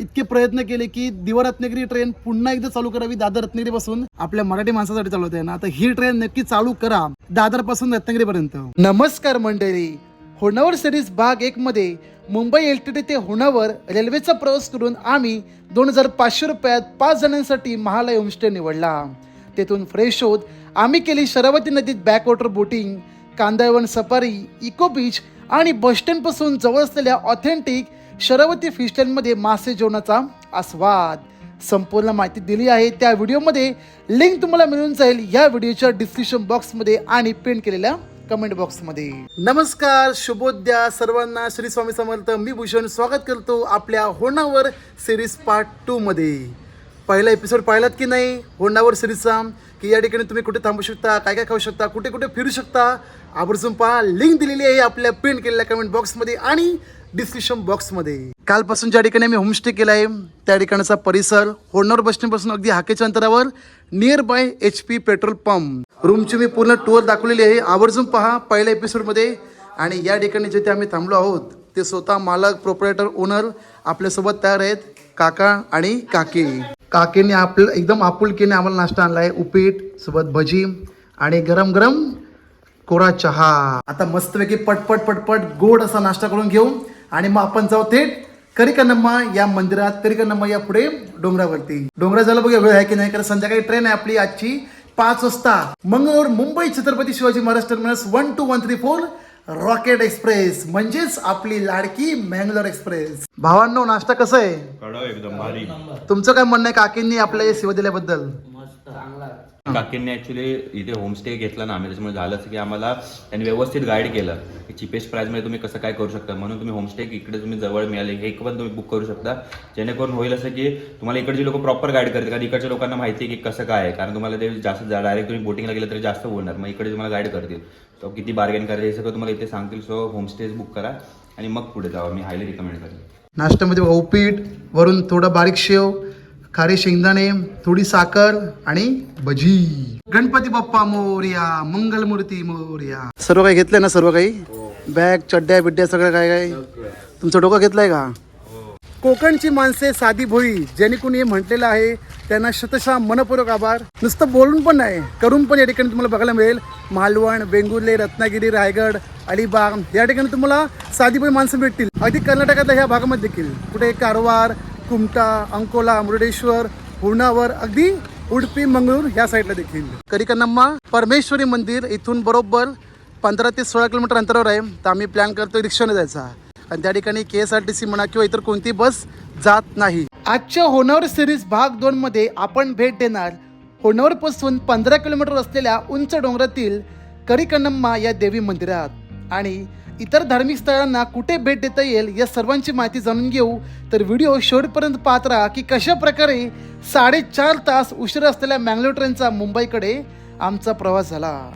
इतके प्रयत्न केले की दिवा रत्नागिरी ट्रेन पुन्हा एकदा चालू करावी दादर रत्नागिरी पासून. आपल्या मराठी माणसासाठी चालवते आहे ना. आता ही ट्रेन नक्की चालू करा. दादरपासून रत्नागिरी पर्यंत. नमस्कार मंडळी. होणावर सिरीज भाग एक मध्ये मुंबई एल टी टी ते होणावर रेल्वेचा प्रवास करून आम्ही दोन हजार पाचशे रुपयात पाच जणांसाठी महालय होमस्टे निवडला. तेथून फ्रेश होत आम्ही केली शरावती नदीत बॅकवॉटर बोटिंग कांदळवन सफारी इको बीच आणि बस स्टँडपासून जवळ असलेल्या ऑथेंटिक शरावती फिशलँडमध्ये मासे जेवणाचा आस्वाद. संपूर्ण माहिती दिली आहे. त्या व्हिडिओमध्ये लिंक तुम्हाला मिळून जाईल. या व्हिडिओच्या डिस्क्रिप्शन बॉक्समध्ये आणि पिन केलेल्या कमेंट बॉक्समध्ये नमस्कार शुभोद्या सर्वांना. श्री स्वामी समर्थ मी भूषण स्वागत करतो आपल्या होणावर सिरीज पार्ट टू मध्ये. पहिला एपिसोड पाहिलात की नाही? होंडावर सिरीजचा की या ठिकाणी तुम्ही कुठे थांबू शकता? काय काय खाऊ शकता? कुठे कुठे फिरू शकता? आवर्जून पहा. लिंक दिलेली आहे आपल्या प्रिंट केलेल्या कमेंट बॉक्समध्ये आणि डिस्क्रिप्शन बॉक्समध्ये. कालपासून ज्या ठिकाणी मी होमस्टे केला आहे त्या ठिकाणचा परिसर होणार बसण्यापासून अगदी हाकेच्या अंतरावर near by H P petrol pump रूमची मी पूर्ण टूर दाखवलेली आहे. आवर्जून पहा पहिल्या एपिसोडमध्ये आणि या ठिकाणी जिथे आम्ही थांबलो आहोत ते स्वतः मालक प्रोपरेटर ओनर आपल्यासोबत तयार आहेत काका आणि काकी. काकीने आपलं एकदम आपुलकीने आम्हाला नाश्ता आणला आहे उपीट सोबत भजी आणि गरम गरम कोरा चहा. आता मस्तपैकी पटपट पटपट गोड असा नाश्ता करून घेऊ. आणि मग आपण जाऊ थेट करिकन्नम्मा या मंदिरात करिकन्नम्मा या पुढे डोंगरावरती. डोंगरा झालं बघा वेळ आहे की नाही? कारण संध्याकाळी ट्रेन आहे आपली आजची पाच वाजता. Mangalore Mumbai Chhatrapati Shivaji Maharaj terminus one two one three four rocket express म्हणजेच आपली लाडकी मँगलोर एक्सप्रेस भावांनो नाश्ता कसं आहे? कडव एकदम भारी. तुमचं काय म्हणणं आहे काकींनी आपल्या सेवा दिल्याबद्दल काकींनी ऍक्च्युली इथे होमस्टे घेतला ना आम्ही त्याच्यामुळे झालं असं की आम्हाला त्यांनी व्यवस्थित गाईड केलं की चिपेस्ट प्राइसमध्ये तुम्ही कसं काय करू शकता. म्हणून तुम्ही होमस्टे इकडे तुम्ही जवळ मिळाले हे पण तुम्ही बुक करू शकता. जेणेकरून होईल असं की तुम्हाला इकडचे लोक प्रॉपर गाईड करतात कारण इकडच्या लोकांना माहिती आहे की कसं काय आहे. कारण तुम्हाला ते जास्त डायरेक्ट तुम्ही बोटिंगला गेलं तरी जास्त बोलणार. मग इकडे तुम्हाला गाईड करतील. सो किती बार्गेन करायचं हे सगळं तुम्हाला इथे सांगतील. सो होमस्टेज बुक करा. आणि मग पुढे जावा. मी हायली रिकमेंड करेन नाश्त्यामध्ये उपीट वरून थोडं बारीक शेव खारे शेंगदाणे थोडी साखर आणि भजी. गणपती बाप्पा मोर्या मंगलमूर्ती मोर्या. सर्व काही घेतलंय ना सर्व काही? बॅग चड्ड्या बिड्ड्या सगळं काय काय? तुमचं डोकं घेतलंय का? कोकणची माणसे साधी भोळी ज्याने कोणी हे म्हटलेलं आहे त्यांना शतशः मनपूर्वक आभार. नुसतं बोलून पण नाही करून पण या ठिकाणी तुम्हाला बघायला मिळेल. मालवण वेंगुर्ले रत्नागिरी रायगड अलिबाग या ठिकाणी तुम्हाला साधी भोळी माणसं भेटतील. अगदी कर्नाटकातल्या ह्या भागामध्ये देखील. कुठे कारवार कुमटा अंकोला मुरडेश्वर पूर्णावर अगदी उडपी मंगळूर या साईडला देखील. करिकन्नम्मा परमेश्वरी मंदिर इथून बरोबर पंधरा ते सोळा किलोमीटर अंतरावर आहे. तर आम्ही प्लॅन करतोय रिक्षाने जायचा. आणि त्या ठिकाणी K S R T C म्हणा किंवा इतर कोणती बस जात नाही. आजच्या होणावर सिरीज भाग दोन मध्ये आपण भेट देणार होणावरपासून पंधरा किलोमीटर असलेल्या उंच डोंगरातील करिकन्नम्मा या देवी मंदिरात. आणि इतर धार्मिक स्थळांना कुठे भेट देता येईल या सर्वांची माहिती जाणून घेऊ. तर व्हिडिओ शेवटपर्यंत पाहत राहा की कशा प्रकारे साडेचार तास उशीर असलेल्या मँगलोर ट्रेनचा मुंबईकडे आमचा प्रवास झाला.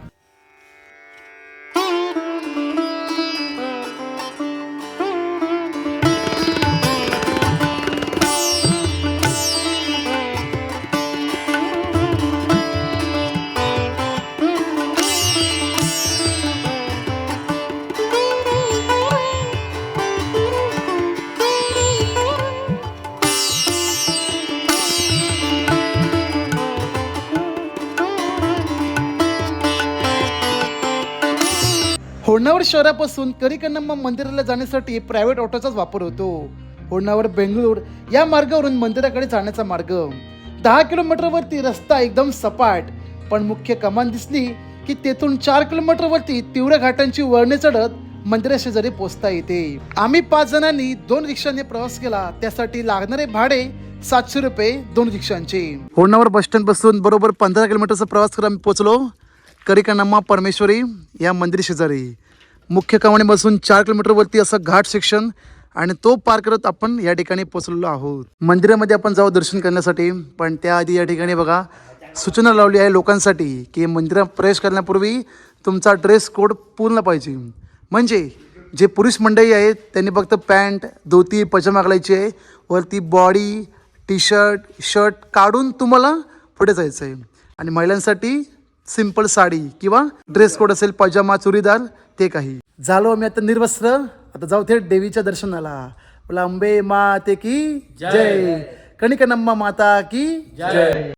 शहरापासून करिकन्नम्मा मंदिराला जाण्यासाठी प्रायव्हेट ऑटोचाच वापर होतो. होणावर बेंगळूर या मार्गावरून मंदिराकडे जाण्याचा मार्ग. दहा किलोमीटरवरती रस्ता एकदम सपाट पण मुख्य कमान दिसली की तेथून चार किलोमीटरवरती तीव्र घाटांची वळणे चढत मंदिरा शेजारी पोहोचता येते. आम्ही पाच जणांनी दोन रिक्षाने प्रवास केला. त्यासाठी लागणारे भाडे सातशे रुपये दोन रिक्षांचे. होणावर बस स्टँडपासून बरोबर पंधरा किलोमीटरचा प्रवास करून आम्ही पोहोचलो करिकन्नम्मा परमेश्वरी या मंदिर शेजारी. मुख्य कमानीपासून चार किलोमीटरवरती असं घाट सेक्शन आणि तो पार करत आपण या ठिकाणी पोचलेलो आहोत. मंदिरामध्ये आपण जाऊ दर्शन करण्यासाठी पण त्याआधी या ठिकाणी बघा सूचना लावली आहे लोकांसाठी की मंदिरात प्रवेश करण्यापूर्वी तुमचा ड्रेस कोड पूर्ण पाहिजे. म्हणजे जे पुरुष मंडळी आहेत त्यांनी फक्त पॅन्ट धोती पजामा घालायची आहे वरती बॉडी टी शर्ट शर्ट काढून तुम्हाला पुढे जायचं आहे आणि महिलांसाठी सिंपल साडी किंवा ड्रेस कोड असेल पजामा चुरीदार ते काही. झालो आम्ही आता निर्वस्त्र. आता जाऊ थेट देवीच्या दर्शनाला. बोला अंबे माते की जय. कणिकनम्मा माता की जय.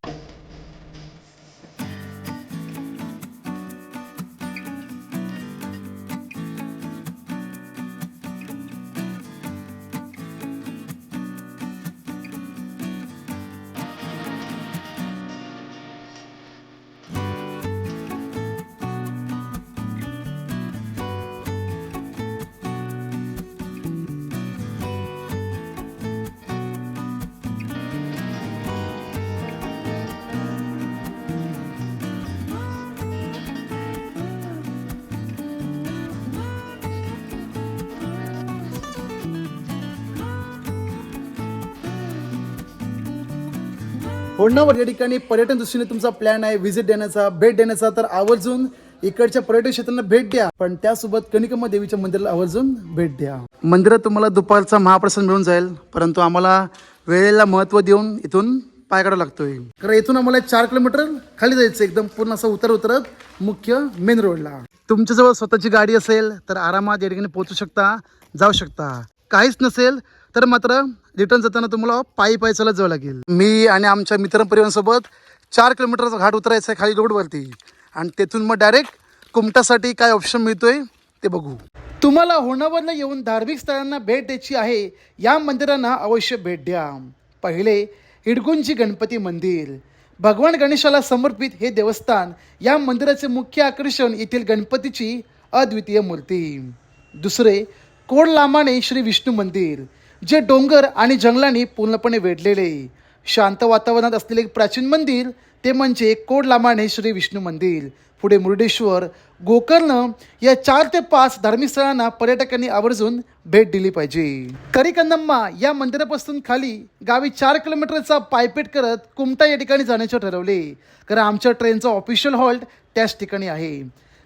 होंडावर या ठिकाणी पर्यटन दृष्टीने तुमचा प्लॅन आहे. व्हिजिट देण्याचा भेट देण्याचा. तर आवर्जून इकडच्या पर्यटन क्षेत्रांना भेट द्या. पण त्यासोबत कणिकम्मा देवीच्या मंदिराला आवर्जून भेट द्या. मंदिरात तुम्हाला दुपारचा महाप्रसाद मिळून जाईल. परंतु आम्हाला वेळेला महत्त्व देऊन इथून पाय काढावा लागतोय. कारण इथून आम्हाला चार किलोमीटर खाली जायचं एकदम पूर्ण असं उतर उतरत मुख्य मेन रोडला तुमच्याजवळ स्वतःची गाडी असेल तर आरामात या ठिकाणी पोहोचू शकता जाऊ शकता. काहीच नसेल तर मात्र रिटर्न जाताना तुम्हाला पायी पायी चालत जावं लागेल. मी आणि आमच्या मित्रपरिवारांसोबत चार किलोमीटरचा घाट उतरायचा आहे खाली रोडवरती. आणि तेथून मग डायरेक्ट कुमटासाठी काय ऑप्शन मिळतोय ते बघू. तुम्हाला होणावरला येऊन धार्मिक स्थळांना भेट द्यायची आहे या मंदिरांना अवश्य भेट द्या. पहिले इडगुंजी गणपती मंदिर. भगवान गणेशाला समर्पित हे देवस्थान या मंदिराचे मुख्य आकर्षण येथील गणपतीची अद्वितीय मूर्ती. दुसरे कोडलामाने श्री विष्णू मंदिर. जे डोंगर आणि जंगलांनी पूर्णपणे वेढलेले. शांत वातावरणात असलेले एक प्राचीन मंदिर ते म्हणजे कोडलामाने श्री विष्णू मंदिर. पुढे मुर्डेश्वर गोकर्ण या चार ते पाच धार्मिक स्थळांना पर्यटकांनी आवर्जून भेट दिली पाहिजे. करिकन्नम्मा या मंदिरापासून खाली गावी चार किलोमीटरचा पायपेट करत कुमटा या ठिकाणी जाण्याचे ठरवले. कारण आमच्या ट्रेनचा ऑफिशियल हॉल्ट त्याच ठिकाणी आहे.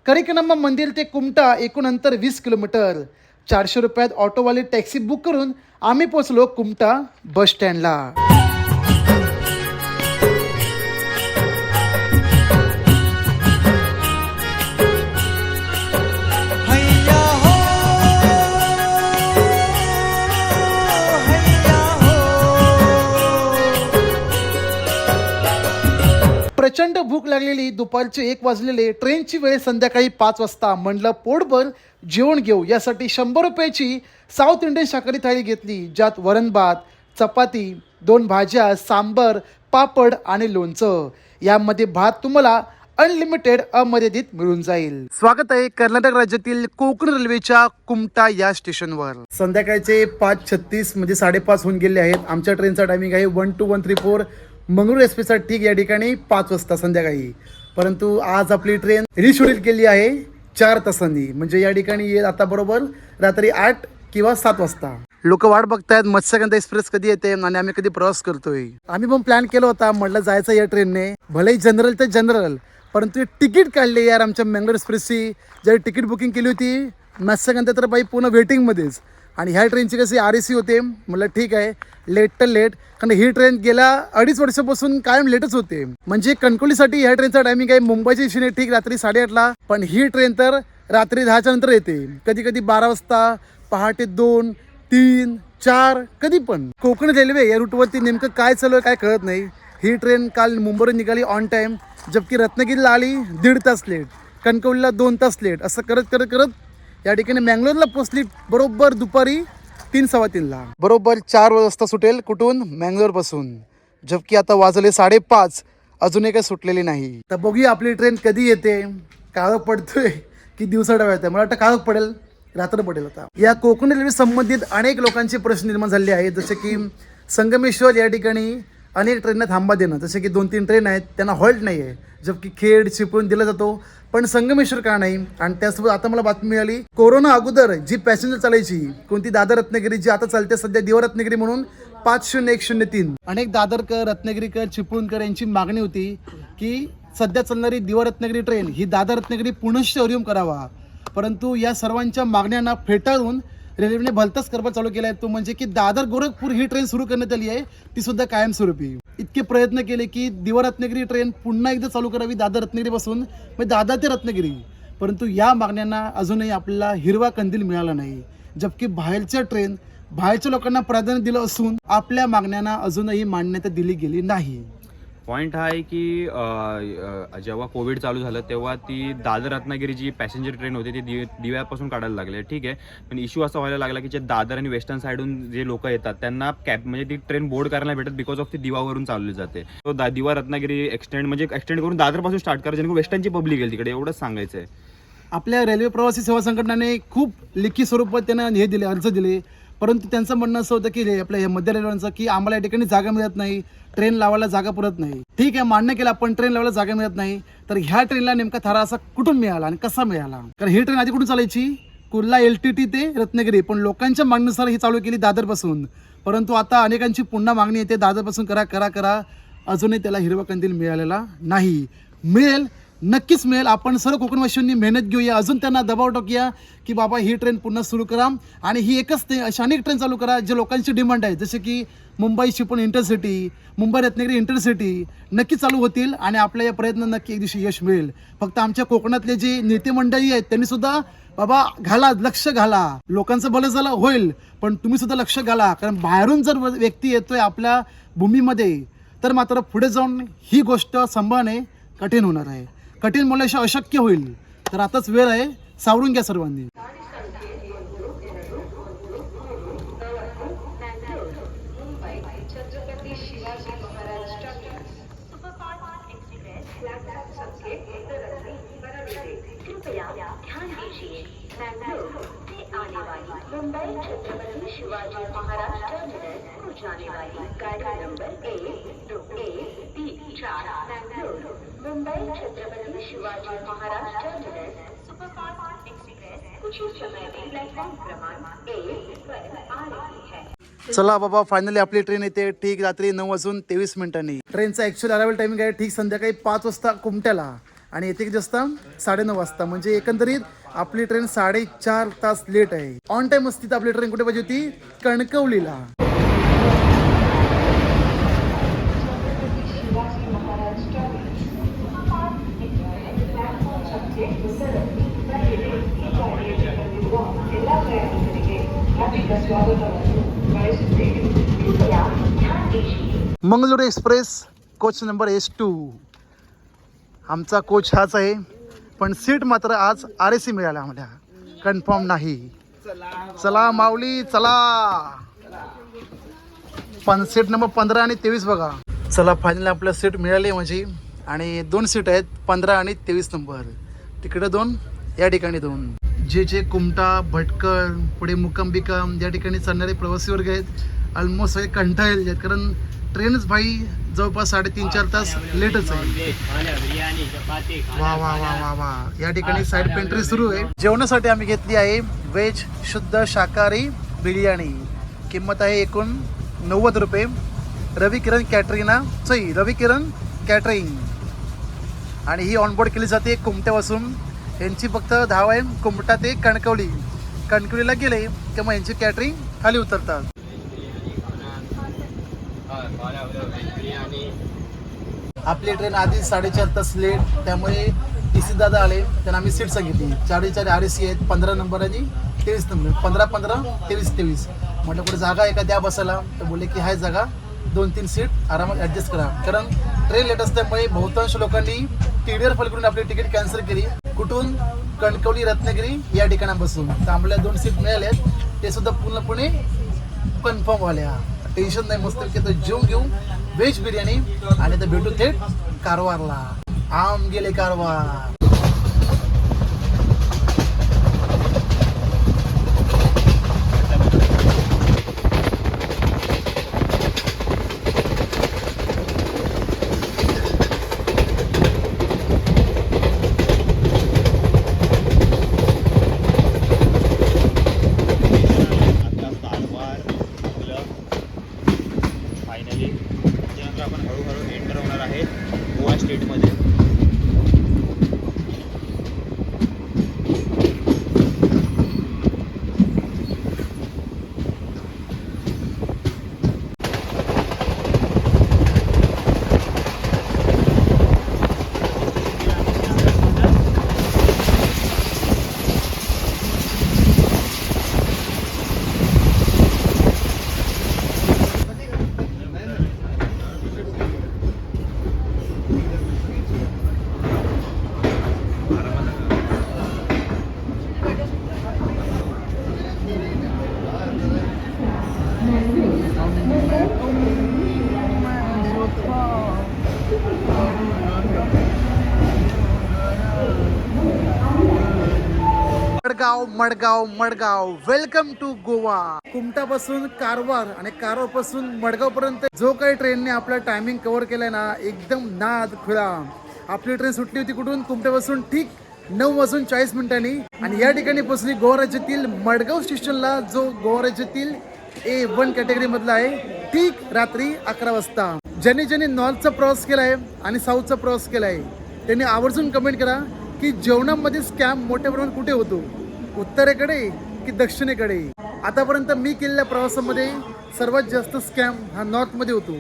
करिकनम्मा मंदिर ते कुमटा एकूण अंतर वीस किलोमीटर. चारशे रुपयात ऑटोवाली टॅक्सी बुक करून आम्ही पोचलो कुमटा बस स्टँडला. प्रचंड भूक लागलेली दुपारचे एक वाजलेले ट्रेनची वेळ संध्याकाळी पाच वाजता म्हणलं पोटभर जेवण घेऊ. यासाठी शंभर रुपयाची साऊथ इंडियन शाकाहारी थाळी घेतली ज्यात वरण भात चपाती दोन भाज्या सांबर पापड आणि लोणचं. यामध्ये भात तुम्हाला अनलिमिटेड अमर्यादित मिळून जाईल. स्वागत आहे कर्नाटक राज्यातील कोकण रेल्वेच्या कुमटा या स्टेशनवर. संध्याकाळचे पाच छत्तीस म्हणजे साडेपाच होऊन गेले आहेत. आमच्या ट्रेनचा टायमिंग आहे one two one three four Mangalore एक्सप्रेसचा ठीक या ठिकाणी पाच वाजता संध्याकाळी. परंतु आज आपली ट्रेन रिशेड्यूल केली आहे चार तासांनी. म्हणजे या ठिकाणी येईल आता बरोबर रात्री आठ किंवा सात वाजता. लोक वाट बघतायत मत्स्यगंधा एक्सप्रेस कधी येते आणि आम्ही कधी प्रवास करतोय? आम्ही पण प्लॅन केला होता म्हटलं जायचं या ट्रेनने भलेही जनरल तर जनरल परंतु तिकीट काढले यार आमच्या मंगळूर एक्सप्रेसची जर तिकीट बुकिंग केली होती मत्स्यगंधा तर बाई पूर्ण वेटिंगमध्येच आणि ह्या ट्रेनची कशी आर ए सी होते म्हटलं ठीक आहे लेट तर लेट कारण ही ट्रेन गेल्या अडीच वर्षापासून कायम लेटच होते. म्हणजे कणकोलीसाठी ह्या ट्रेनचा टायमिंग आहे मुंबईच्या दिशेने ठीक रात्री साडेआठला पण ही ट्रेन तर रात्री दहाच्या नंतर येते. कधी कधी बारा वाजता पहाटे दोन तीन चार कधी पण. कोकण रेल्वे या रूटवरती नेमकं काय चालू आहे काय कळत नाही. ही ट्रेन काल मुंबईवरून निघाली ऑन टाईम जबकी रत्नागिरीला आली दीड तास लेट कणकवलीला दोन तास लेट असं करत करत करत या ठिकाणी मँगलोरला पोचली बरोबर दुपारी तीन सव्वा तीनला. बरोबर चार वाजता सुटेल कुठून? मँगलोरपासून जबकी आता वाजले साडेपाच अजूनही काही सुटलेली नाही. तर बघूया आपली ट्रेन कधी येते. काळं पडतोय की दिवसा डाव्या येते मला वाटतं काळं पडेल रात्र पडेल आता. या कोकण रेल्वे संबंधित अनेक लोकांचे प्रश्न निर्माण झाले आहेत. जसे की संगमेश्वर या ठिकाणी अनेक ट्रेनना थांबा देणं. जसे की दोन तीन ट्रेन आहेत त्यांना हॉल्ट नाही आहे की खेड चिपळूण दिला जातो. पण संगमेश्वर का नाही? आणि त्यासोबत आता मला बातमी मिळाली कोरोना अगोदर जी पॅसेंजर चालायची कोणती दादर रत्नागिरी जी आता चालते सध्या दिवा रत्नागिरी म्हणून पाच शून्य एक शून्य तीन. अनेक दादरकर रत्नागिरीकर चिपळूणकर यांची मागणी होती की सध्या चालणारी दिवा रत्नागिरी ट्रेन ही दादर रत्नागिरी पुणे करावा. परंतु या सर्वांच्या मागण्यांना फेटाळून रेल्वेने भलताच कारभार चालू केला आहे तो म्हणजे की दादर गोरखपूर ही ट्रेन सुरू करण्यात आली आहे. ती सुद्धा कायमस्वरूपी. इतके प्रयत्न केले की दिवा रत्नागिरी ट्रेन पुन्हा एकदा चालू करावी दादर रत्नागिरीपासून म्हणजे दादर ते रत्नागिरी. परंतु या मागण्यांना अजूनही आपल्याला हिरवा कंदील मिळाला नाही. जबकी बाहेरच्या ट्रेन बाहेरच्या लोकांना प्राधान्य दिलं असून आपल्या मागण्यांना अजूनही मान्यता दिली गेली नाही. पॉईंट हा आहे की जेव्हा कोविड चालू झालं तेव्हा ती दादर रत्नागिरी जी पॅसेंजर ट्रेन होती ती दिव दिव्यापासून काढायला लागले ठीक आहे? पण इश्यू असा व्हायला लागला की जे दादर आणि वेस्टर्न साईडहून जे लोक येतात त्यांना कॅब म्हणजे ती ट्रेन बोर्ड करायला भेटत बिकॉज ऑफ ती दिवावरून चालली जाते. तो दा दिवा रत्नागिरी एक्सटेंड म्हणजे एक्सटेंड करून दादरपासून स्टार्ट करा जेणेकरून वेस्टर्नची पब्लिक येईल तिकडे एवढंच सांगायचं आहे आपल्या रेल्वे प्रवासी सेवा संघटनाने खूप लेखी स्वरूपात त्यांना हे दिले अर्ज दिले. परंतु त्यांचं म्हणणं असं होतं की आपल्या मध्य रेल्वेचं की आम्हाला या ठिकाणी जागा मिळत नाही ट्रेन लावायला जागा पुरत नाही. ठीक आहे मान्य केलं आपण ट्रेन लावायला जागा मिळत नाही तर ह्या ट्रेनला नेमका थारा असा कुठून मिळाला आणि कसा मिळाला? कारण ही ट्रेन आधी कुठून चालायची? कुर्ला एल टी टी ते रत्नागिरी. पण लोकांच्या मागणीनुसार ही चालू केली दादरपासून. परंतु आता अनेकांची पुन्हा मागणी येते दादरपासून करा करा करा. अजूनही त्याला हिरवा कंदील मिळालेला नाही. मिळेल नक्कीच मिळेल. आपण सर्व कोकणवासियांनी मेहनत घेऊया. अजून त्यांना दबाव टाकूया की बाबा ही ट्रेन पुन्हा सुरू करा. आणि ही एकच ते अशा अनेक ट्रेन चालू करा जे लोकांची डिमांड आहे. जसे की मुंबई शिपण इंटरसिटी मुंबई रत्नागिरी इंटरसिटी नक्की चालू होतील आणि आपल्या या प्रयत्न नक्की एक दिवशी यश मिळेल. फक्त आमच्या कोकणातले जे नेते मंडळी आहेत त्यांनी सुद्धा बाबा घाला लक्ष घाला. लोकांचं भलं झालं होईल पण तुम्ही सुद्धा लक्ष घाला. कारण बाहेरून जर व्यक्ती येतोय आपल्या भूमीमध्ये तर मात्र पुढे जाऊन ही गोष्ट सांभाळणे कठीण होणार आहे. कठीण बोलल्याशिवाय अशक्य होईल. तर आताच वेळ आहे. सावरून घ्या सर्वांनी. मुंबई छत्रपति शिवाजी महाराज टर्मिनस को जाने वाली गाड़ी नंबर एक दो एक तीन चार। Mumbai Chhatrapati Shivaji Maharaj terminus superfast express कुछ ही समय में प्लेटफॉर्म क्रमांक एक पर आ रही है चला बाबा फायनली आपली ट्रेन येते. ठीक रात्री नऊ वाजून तेवीस मिनिटांनी. ट्रेनचा ॲक्च्युअल अरायवल टायमिंग आहे. ठीक संध्याकाळी पाच वाजता कुमट्याला. आणि येते किती वाजता साडेनऊ वाजता. म्हणजे एकंदरीत आपली ट्रेन साडेचार तास लेट आहे. ऑन टाइम असती तर आपली ट्रेन कुठे पाहिजे होती? कणकवलीला. Mangalore express coach number S two. आमचा कोच हाच आहे पण सीट मात्र आज आर एस सी मिळाला आम्हाला. कन्फर्म नाही. चला माऊली चला. पण सीट नंबर पंधरा आणि तेवीस बघा. चला फायनल आपलं सीट मिळाली म्हणजे आणि दोन सीट आहेत पंधरा आणि तेवीस नंबर. तिकडे दोन या ठिकाणी दोन. जे जे कुमटा भटकळ पुढे मुकंबिकम या ठिकाणी चालणारे प्रवासी वर्ग आहेत ऑलमोस्ट सगळे कंटाळलेले आहेत. कारण ट्रेनच भाई जवळपास साडेतीन चार तास लेटच आहे वा वा वा वा वा. या ठिकाणी साईड पेंट्री सुरू आहे. जेवणासाठी आम्ही घेतली आहे व्हेज शुद्ध शाकाहारी बिर्याणी. किंमत आहे एकूण नव्वद रुपये. रवी किरण कॅटरिंगना सॉरी रवी किरण कॅटरिंग आणि ही ऑनबोर्ड केली जाते कुमट्यापासून. यांची फक्त धाव आहे. कुमटा ते कणकवली. कणकवलीला गेले की मग यांची कॅटरिंग खाली उतरतात. आपली ट्रेन आधी साडेचार तास लेट त्यामुळे टी सी दादा आले. त्यांना आम्ही सीट सांगितली. साडेचार आर सी आहेत पंधरा नंबर आणि तेवीस नंबर पंधरा पंधरा तेवीस तेवीस. म्हटलं कुठे जागा आहे का द्या बसायला? तर बोलले की हाय जागा. दोन तीन सीट आरामात ॲडजस्ट करा. कारण ट्रेन लेट असल्यामुळे बहुतांश लोकांनी टी डी आर करून आपली तिकीट कॅन्सल केली. कुठून? कणकवली रत्नागिरी या ठिकाणापासून. तर आम्हाला दोन सीट मिळाल्यात. ते सुद्धा पूर्णपणे कन्फर्म झाल्या. टेन्शन नाही मस्त तर जेवून घेऊ. व्हेज बिर्याणी. आणि तर भेटू थेट कारवारला. आम गेले कारवार फायनली त्यानंतर आपण हळूहळू एंटर होणार आहे गोवा स्टेटमध्ये Madgaon Madgaon Madgaon. Welcome to Goa. कुमटापासून Karwar आणि कारवारपासून मडगाव पर्यंत जो काही ट्रेनने आपला टायमिंग कव्हर केलाय ना एकदम नाद खुळा आपली ट्रेन सुटली होती कुठून? कुमट्यापासून ठीक नऊ वाजून चाळीस मिनिटांनी. आणि या ठिकाणी पोहोचली गोवा राज्यातील मडगाव स्टेशनला जो गोवा राज्यातील ए वन कॅटेगरी मधला आहे. ठीक रात्री अकरा वाजता. ज्यांनी ज्यांनी नॉर्थचा प्रवास केलाय आणि साऊथचा प्रवास केलाय त्यांनी आवर्जून कमेंट करा की जेवणामध्ये स्कॅम मोठ्या प्रमाणात कुठे होतो? उत्तरेकडे की दक्षिणेकडे? आतापर्यंत मी केलेल्या प्रवासामध्ये सर्वात जास्त स्कॅम हा नॉर्थमध्ये होतो.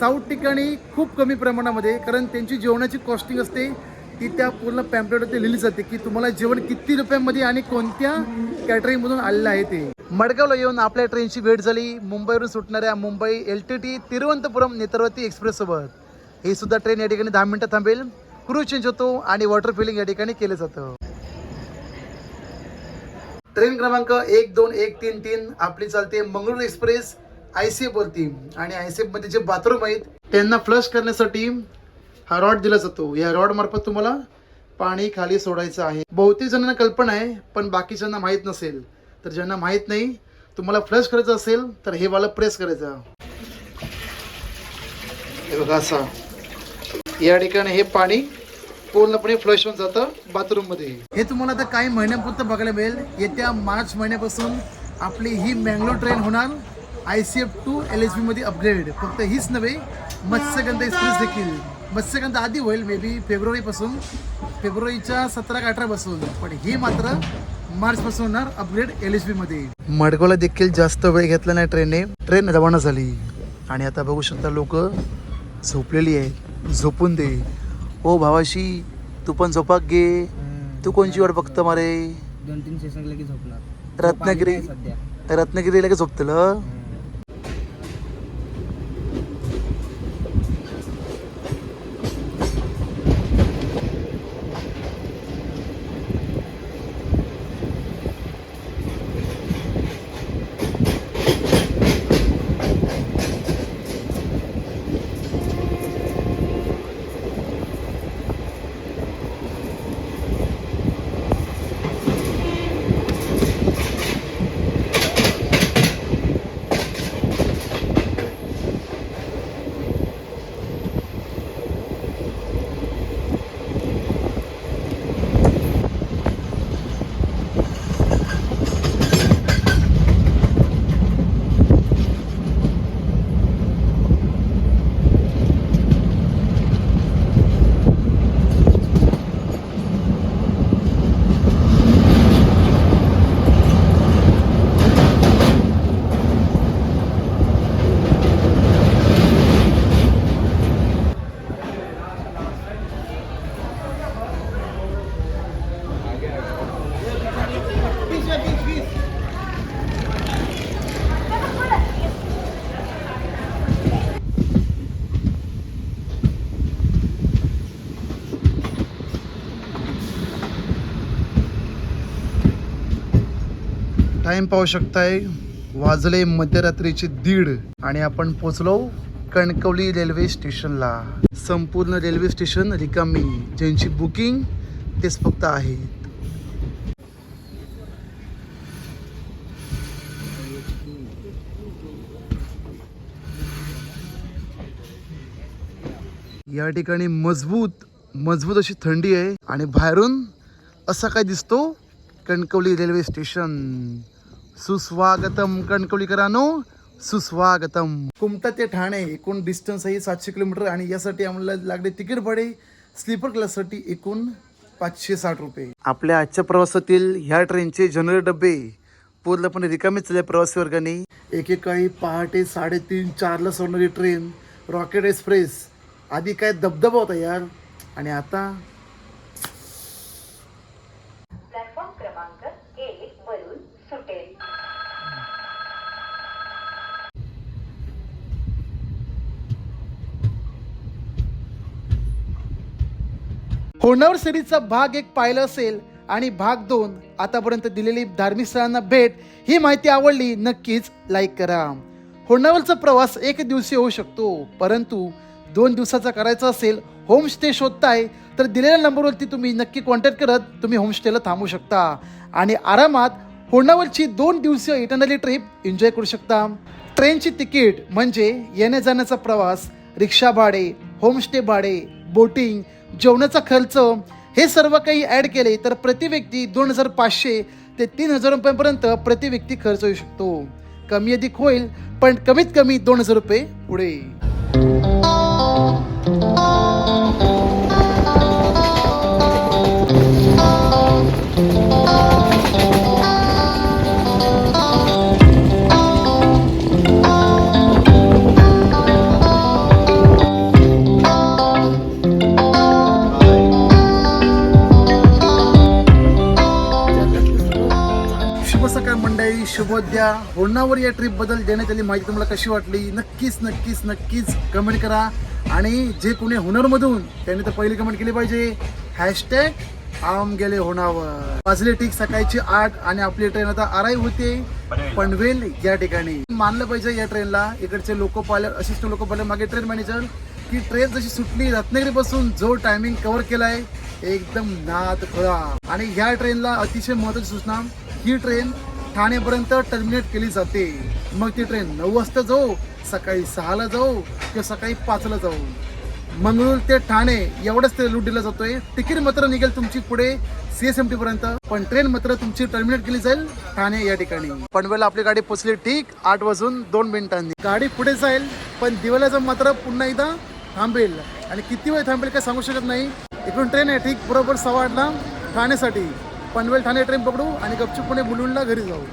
साऊथ ठिकाणी खूप कमी प्रमाणामध्ये कारण त्यांची जेवणाची कॉस्टिंग असते. ती त्या पूर्ण पॅम्पलेटवरती लिहिली जाते की तुम्हाला जेवण किती रुपयांमध्ये आणि कोणत्या कॅटरिंगमधून आलेलं आहे ते. मडगावला येऊन आपल्या ट्रेनची भेट झाली. मुंबईवरून सुटणाऱ्या Mumbai L T T Thiruvananthapuram Netravati एक्सप्रेससोबत ही सुद्धा ट्रेन या ठिकाणी दहा मिनटं थांबेल. क्रू चेंज होतो आणि वॉटर फिलिंग या ठिकाणी केलं जातं. ट्रेन क्रमांक एक दोन एक तीन तीन आपली चालते मंगळूर एक्सप्रेस आय सी वरती. आणि आय सी मध्ये जे बाथरूम आहेत त्यांना फ्लश करण्यासाठी हा रॉड दिला जातो. या रॉड मार्फत तुम्हाला पाणी खाली सोडायचं आहे. बहुतेक जणांना कल्पना आहे पण बाकीच्यांना माहीत नसेल तर ज्यांना माहीत नाही तुम्हाला फ्लश करायचं असेल तर हे वाला प्रेस करायचं. हे बघा असा. या ठिकाणी हे पाणी पूर्णपणे फ्लश होऊन जातं बाथरूममध्ये. हे तुम्हाला आता काही महिन्यापुरतं बघायला मिळेल. येत्या मार्च महिन्यापासून आपली ही मँगलोर ट्रेन होणार. I C F two L H B मध्ये अपग्रेड फक्त हीच नव्हे मत्स्यगंधा एक्सप्रेस देखील. मत्स्यगंधा आधी होईल मे बी फेब्रुवारीपासून. फेब्रुवारीच्या सतरा का अठरा पासून. पण ही मात्र मार्च पासून होणार अपग्रेड एल एच बी मध्ये. मडगावला देखील जास्त वेळ घेतला नाही ट्रेनने ट्रेन रवाना झाली. आणि आता बघू शकता लोक झोपलेली आहे झोपून दे. ओ भावाशी तू पण झोपाक घे. तू कोणची वाट बघत मारे? दोन तीन सेशन लगेच झोपणार. रत्नागिरी सध्या. रत्नागिरीला का झोपतलं टाइम पाहू शकताय. वाजले मध्यरात्रीचे दीड आणि आपण पोचलो कणकवली रेल्वे स्टेशनला संपूर्ण रेल्वे स्टेशन रिकामी. ज्यांची बुकिंग तेच फक्त आहेत या ठिकाणी मजबूत मजबूत अशी थंडी आहे आणि बाहेरून असा काय दिसतो कणकवली रेल्वे स्टेशन सुस्वागतम कणकवलीकरांनो सुस्वागतम. कुमटा ते ठाणे एकूण डिस्टन्स आहे सातशे किलोमीटर आणि यासाठी आम्हाला लागले तिकीट भाडे स्लीपर क्लाससाठी एकूण पाचशे साठ रुपये. आपल्या आजच्या प्रवासातील ह्या ट्रेनचे जनरल डबे पूर्णपणे रिकामेच झाले प्रवासी वर्गाने. एकेकाळी पहाटे साडेतीन चारला सोडणारी ट्रेन रॉकेट एक्सप्रेस आधी काय दबदबा होता यार. आणि आता प्लॅटफॉर्म क्रमांक एक वरून सुटेल होणार सिरीजचा भाग एक पाहिला असेल आणि भाग दोन आतापर्यंत दिलेली धार्मिक स्थळांना भेट ही माहिती आवडली नक्कीच लाईक करा. होणावरचा प्रवास एक दिवशी होऊ शकतो परंतु दोन दिवसाचा करायचा असेल होमस्टे शोधताय तर दिलेल्या नंबरवरती तुम्ही नक्की कॉन्टॅक्ट करत तुम्ही होमस्टेला थांबू शकता. आणि आरामात होणावरची दोन दिवसीय इटर्नली ट्रिप एन्जॉय करू शकता. ट्रेनची तिकीट म्हणजे येण्या जाण्याचा प्रवास रिक्षा भाडे होमस्टे भाडे बोटिंग जेवणाचा खर्च हे सर्व काही ॲड केले तर प्रति व्यक्ती दोन हजार पाचशे ते तीन हजार रुपयांपर्यंत प्रति व्यक्ती खर्च होऊ शकतो. कमी अधिक होईल पण कमीत कमी दोन हजार रुपये पुढे. होणावर या ट्रिपबद्दल देण्यात आली माहिती तुम्हाला कशी वाटली? नक्कीच नक्कीच नक्कीच कमेंट करा. आणि जे कोणी हुनरमधून त्यांनी तर पहिली कमेंट केली पाहिजे. हॅशटॅग आम गेले होणावर वाजले ठीक सकाळची आठ आणि आपली ट्रेन आता आराई होते पनवेल या ठिकाणी. मानलं पाहिजे या ट्रेनला इकडचे loco pilot assistant loco pilot मागे ट्रेन मॅनेजर की ट्रेन जशी सुटली रत्नागिरीपासून जो टायमिंग कव्हर केलाय एकदम नाद खोळा. आणि ह्या ट्रेनला अतिशय महत्वाची सूचना ही ट्रेन ठाणेपर्यंत टर्मिनेट केली जाते. मग ती ट्रेन नऊ वाजता जाऊ सकाळी सहाला जाऊ किंवा सकाळी पाचला जाऊ. मंगळूर ते ठाणे एवढंच ते लूट दिला जातोय. तिकीट मात्र निघेल तुमची पुढे सीएसएमटी पर्यंत. पण ट्रेन मात्र तुमची टर्मिनेट केली जाईल ठाणे या ठिकाणी. पनवेलला आपली गाडी पोहोचली ठीक आठ वाजून दोन मिनिटांनी. गाडी पुढे जाईल पण दिवाळीचा मात्र पुन्हा एकदा थांबेल. आणि किती वेळ थांबेल काय सांगू शकत नाही. इकडून ट्रेन आहे ठीक बरोबर सव्वा आठला ठाण्यासाठी. पनवेल ठाणे ट्रेन पकडू आणि गपचूपणे मुलुंडला घरी जाऊ.